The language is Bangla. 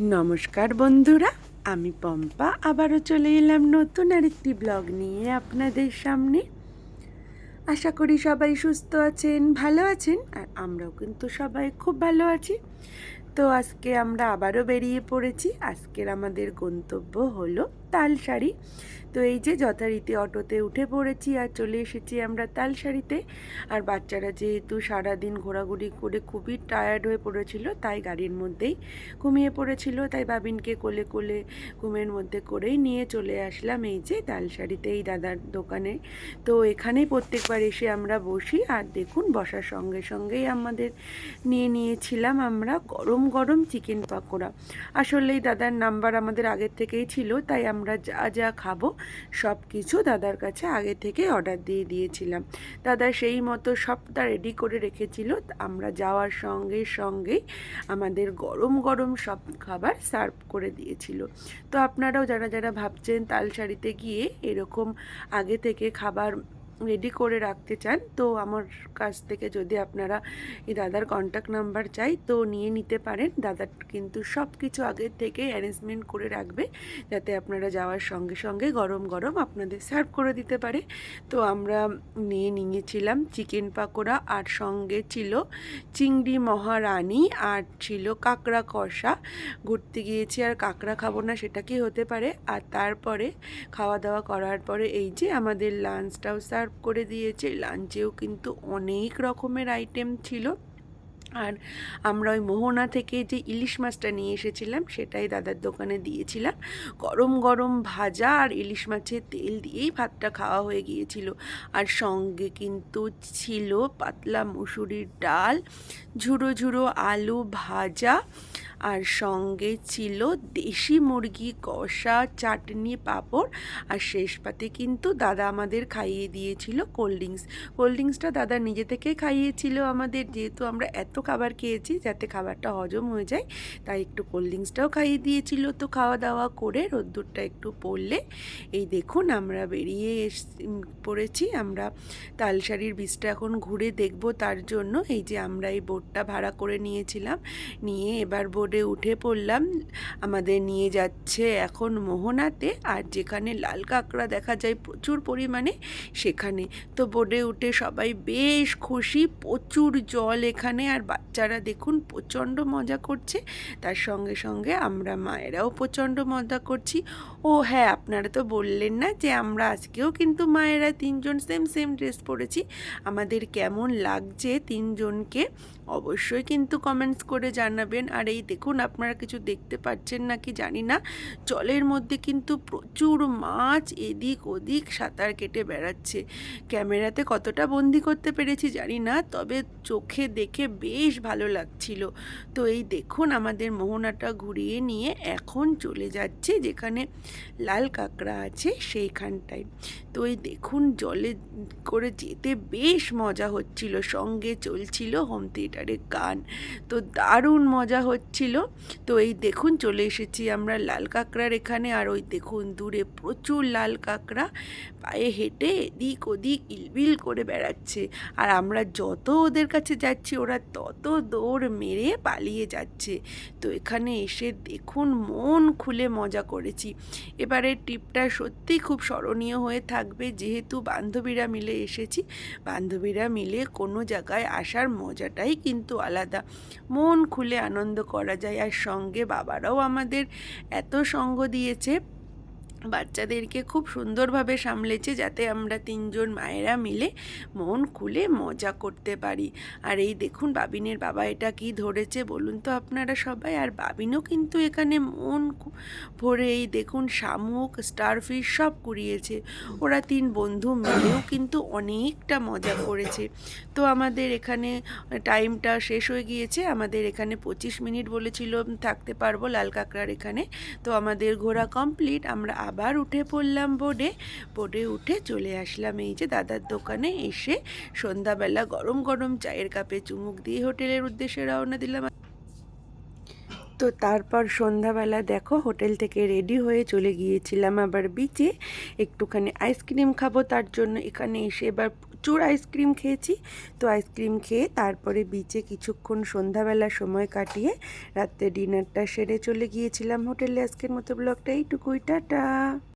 নমস্কার বন্ধুরা, আমি পম্পা। আবারও চলে এলাম নতুন আরেকটি ব্লগ নিয়ে আপনাদের সামনে। আশা করি সবাই সুস্থ আছেন, ভালো আছেন, আর আমরাও কিন্তু সবাই খুব ভালো আছি। তো আজকে আমরা আবারও বেরিয়ে পড়েছি। আজকের আমাদের গন্তব্য হলো তালসারি তো এই যে যথারীতি অটোতে উঠে পড়েছি আর চলে এসেছি আমরা তালসারিতে আর বাচ্চারা যেহেতু সারাদিন ঘোরাঘুরি করে খুবই টায়ার্ড হয়ে পড়েছিল, তাই গাড়ির মধ্যেই ঘুমিয়ে পড়েছিল। তাই বাবিনকে কোলে কোলে ঘুমের মধ্যে করেই নিয়ে চলে আসলাম এই যে তালসারিতে এই দাদার দোকানে। তো এখানেই প্রত্যেকবার এসে আমরা বসি আর দেখুন বসার সঙ্গে সঙ্গেই আমাদের নিয়ে নিয়েছিলাম আমরা গরম গরম চিকেন পাকোড়া। আসলে এই দাদার নাম্বার আমাদের আগের থেকেই ছিল, তাই আমরা যা যা খাব সব কিছু দাদার কাছে আগে থেকে অর্ডার দিয়ে দিয়েছিলাম। দাদা সেই মতো সবটা রেডি করে রেখেছিল। আমরা যাওয়ার সঙ্গে সঙ্গেই আমাদের গরম গরম সব খাবার সার্ভ করে দিয়েছিল। তো আপনারাও যারা যারা ভাবছেন তালসারিতে গিয়ে এরকম আগে থেকে খাবার রেডি করে রাখতে চান, তো আমার কাছ থেকে যদি আপনারা এই দাদার কন্ট্যাক্ট নাম্বার চাই, তো নিয়ে নিতে পারেন। দাদা কিন্তু সব কিছু আগের থেকে অ্যারেঞ্জমেন্ট করে রাখবে, যাতে আপনারা যাওয়ার সঙ্গে সঙ্গে গরম গরম আপনাদের সার্ভ করে দিতে পারে। তো আমরা নিয়ে নিয়েছিলাম চিকেন পাকোড়া, আর সঙ্গে ছিল চিংড়ি মহারানী, আর ছিল কাঁকড়া কষা। ঘুরতে গিয়েছি আর কাঁকড়া খাব না, সেটা কি হতে পারে? আর তারপরে খাওয়া দাওয়া করার পরে এই যে আমাদের লাঞ্চটাও সার্ভ করে দিয়েছে। লাঞ্চেও কিন্তু অনেক রকমের আইটেম ছিল। আর আমরা ওই মোহনা থেকে যে ইলিশ মাছটা নিয়ে এসেছিলাম, সেটাই দাদার দোকানে দিয়েছিলাম। গরম গরম ভাজা আর ইলিশ মাছের তেল দিয়েই ভাতটা খাওয়া হয়ে গিয়েছিল। আর সঙ্গে কিন্তু ছিল পাতলা মুসুরির ডাল ঝুড়ো ঝুড়ো আলু ভাজা আর সঙ্গে ছিল দেশি মুরগি, কষা, চাটনি, পাঁপড় আর শেষ পাতে কিন্তু দাদা আমাদের খাইয়ে দিয়েছিল কোল্ড ড্রিঙ্কস কোল্ড ড্রিঙ্কসটা দাদা নিজে থেকে খাইয়েছিল আমাদের, যেহেতু আমরা এত খাবার খেয়েছি যাতে খাবারটা হজম হয়ে যায়, তাই একটু কোল্ড ড্রিঙ্কসটাও খাইয়ে দিয়েছিল। তো খাওয়া দাওয়া করে রোদ্দুরটা একটু পড়লে, এই দেখুন আমরা বেরিয়ে পড়েছি। আমরা তালসারির বীজটা এখন ঘুরে দেখব, তার জন্য এই যে আমরা এই বোটটা ভাড়া করে নিয়েছিলাম। নিয়ে এবার বোর্ডে উঠে পড়লাম। আমাদের নিয়ে যাচ্ছে এখন মোহনাতে আর যেখানে লাল কাঁকড়া দেখা যায় প্রচুর পরিমাণে সেখানে। তো বোর্ডে উঠে সবাই বেশ খুশি, প্রচুর জল এখানে আর বাচ্চারা দেখুন প্রচণ্ড মজা করছে। তার সঙ্গে সঙ্গে আমরা মায়েরাও প্রচণ্ড মজা করছি। ও হ্যাঁ আপনারা তো বললেন না যে আমরা আজকেও কিন্তু মায়েরা তিনজন সেম সেম ড্রেস পরেছি। আমাদের কেমন লাগছে তিনজনকে? অবশ্যই কিন্তু কমেন্টস করে জানাবেন। আর এই দেখুন, আপনারা কিছু দেখতে পাচ্ছেন নাকি জানি না? জলের মধ্যে কিন্তু প্রচুর মাছ এদিক ওদিক সাঁতার কেটে বেড়াচ্ছে। ক্যামেরাতে কতটা বন্দি করতে পেরেছি জানি না, তবে চোখে দেখে বেশ ভালো লাগছিল। তো এই দেখুন, আমাদের মোহনাটা ঘুরিয়ে নিয়ে এখন চলে যাচ্ছে যেখানে লাল কাঁকড়া আছে সেইখানটায়। তো এই দেখুন, জলে করে যেতে বেশ মজা হচ্ছিল, সঙ্গে চলছিল হোম থিয়েটারে। গান। তো দারুণ মজা হচ্ছিল। তো এই দেখুন চলে এসেছি আমরা লাল কাঁকড়ার এখানে। আর ওই দেখুন দূরে প্রচুর লাল কাঁকড়া। পায়ে হেঁটে এদিক ওদিক ইলবিল করে বেড়াচ্ছে। আর আমরা যত ওদের কাছে যাচ্ছি, ওরা তত দৌড় মেরে পালিয়ে যাচ্ছে। তো এখানে এসে দেখুন মন খুলে মজা করেছি। এবারের ট্রিপটা সত্যিই খুব স্মরণীয় হয়ে থাকবে। যেহেতু বান্ধবীরা মিলে এসেছি, বান্ধবীরা মিলে কোনো জায়গায় আসার মজাটাই কিন্তু আলাদা। মন খুলে আনন্দ করা যায় আর সঙ্গে বাবারাও আমাদের এত সঙ্গ দিয়েছে। বাচ্চাদেরকে খুব সুন্দরভাবে সামলেছে যাতে আমরা তিনজন মায়েরা মিলে মন খুলে মজা করতে পারি। আর এই দেখুন বাবিনের বাবা এটা কি ধরেছে বলুন তো আপনারা সবাই। আর বাবিনও কিন্তু এখানে মন ভরে এই দেখুন শামুক, স্টারফিশ সব কুড়িয়েছে। ওরা তিন বন্ধু মিলেও কিন্তু অনেকটা মজা করেছে। তো আমাদের এখানে টাইমটা শেষ হয়ে গিয়েছে। আমাদের এখানে পঁচিশ মিনিট বলেছিল, থাকতে পারব লাল কাঁকড়ার এখানে। তো আমাদের ঘোরা কমপ্লিট। আমরা আবার উঠে পড়লাম বোর্ডে। বোর্ডে উঠে চলে আসলাম এই যে দাদার দোকানে এসে সন্ধ্যাবেলা গরম গরম চায়ের কাপে চুমুক দিয়ে হোটেলের উদ্দেশ্যে রওনা দিলাম। তো তারপর সন্ধ্যাবেলা দেখো হোটেল থেকে রেডি হয়ে চলে গিয়েছিলাম আবার বিচে একটুখানি আইসক্রিম খাব তার জন্য এখানে এসে এবার প্রচুর আইসক্রিম খেয়েছি। তো আইসক্রিম খেয়ে তারপরে বিচে কিছুক্ষণ সন্ধ্যাবেলা সময় কাটিয়ে রাত্রে ডিনারটা সেরে চলে গিয়েছিলাম হোটেলে। আজকের মতো ব্লগটা এইটুকুই, টাটা!